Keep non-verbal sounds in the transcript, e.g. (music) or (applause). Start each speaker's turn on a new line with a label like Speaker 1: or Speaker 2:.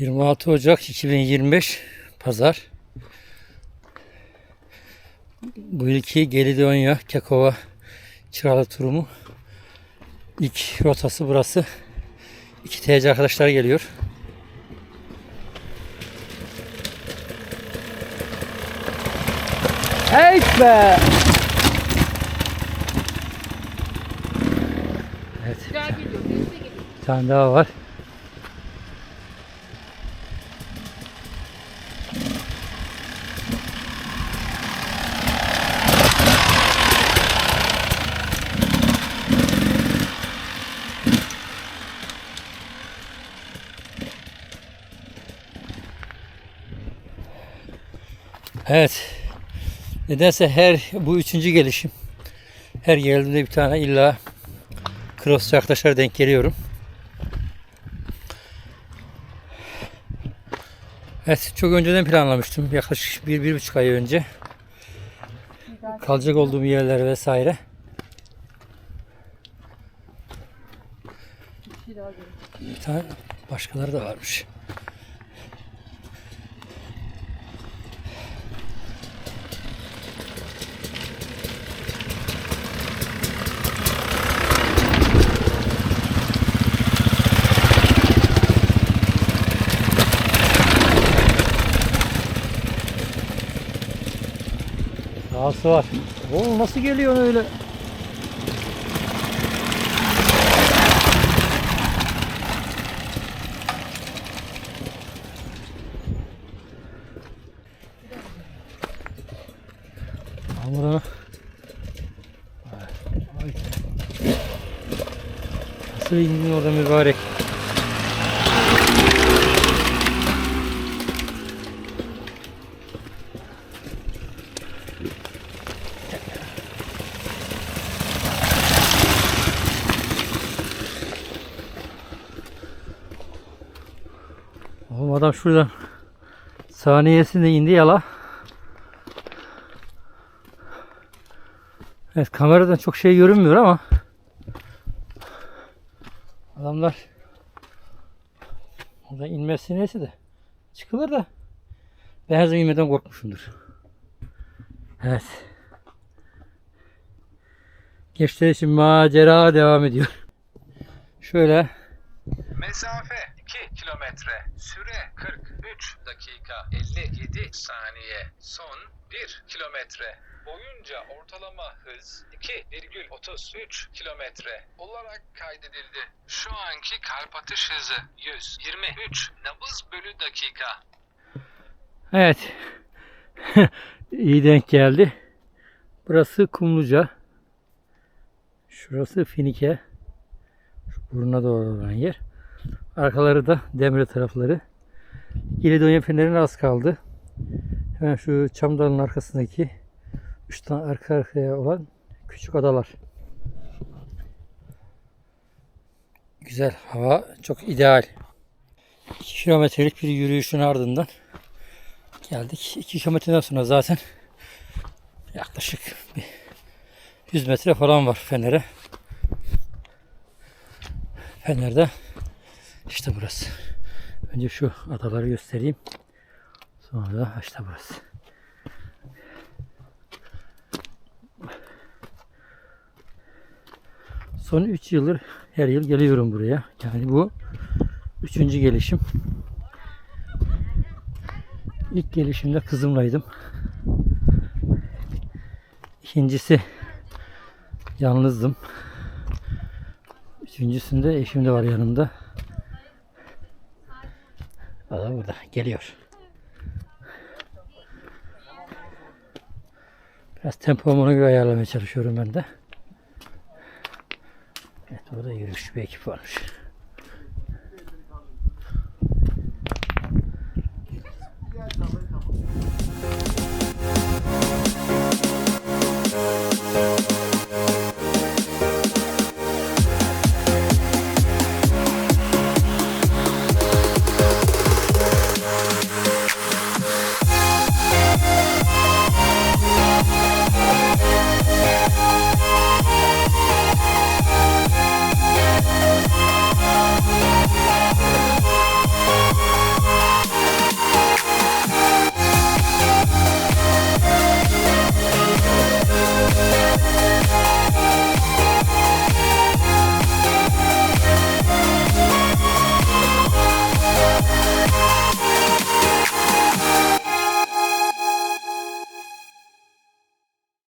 Speaker 1: 26 Ocak 2025 Pazar. Bu ilki Gelidonya Kekova Çıralı turumu. İlk rotası burası. İki TC arkadaşlar geliyor. Hey be! Evet. Bir tane daha var. Evet. Nedense her bu üçüncü gelişim. Her geldiğimde bir tane illa cross arkadaşlar denk geliyorum. Evet çok önceden planlamıştım. Yaklaşık bir, bir buçuk ay önce. Kalacak olduğum yerler vesaire. Bir tane başkaları da varmış. Dahası var. Oo nasıl geliyor öyle? Ay. Nasıl indin orada mübarek? Oğlum adam şuradan saniyesinde indi yala. Evet kameradan çok şey görünmüyor ama adamlar orada inmesi neyse de çıkılır da ben her zaman inmeden korkmuşumdur. Evet. Gençler için macera devam ediyor. Şöyle
Speaker 2: Mesafe 2 kilometre. Süre 43 dakika 57 saniye. Son 1 kilometre. Boyunca ortalama hız 2,33 kilometre olarak kaydedildi. Şu anki kalp atış hızı 123 nabız bölü dakika.
Speaker 1: Evet. (laughs) İyi denk geldi. Burası Kumluca. Şurası Finike. Buruna doğru olan yer. Arkaları da Demre tarafları. Gelidonya Fener'in az kaldı. Hemen şu çam dalının arkasındaki üç tane arka arkaya olan küçük adalar. Güzel hava çok ideal. 2 kilometrelik bir yürüyüşün ardından geldik. 2 kilometreden sonra zaten yaklaşık bir 100 metre falan var Fener'e. Fener'de işte burası. Önce şu adaları göstereyim. Sonra da işte burası. Son 3 yıldır her yıl geliyorum buraya. Yani bu üçüncü gelişim. İlk gelişimde kızımlaydım. İkincisi yalnızdım. Üçüncüsünde eşim de var yanımda. Da burada geliyor. Biraz tempomu ona göre ayarlamaya çalışıyorum ben de. Evet orada yürüyüş bir ekip varmış.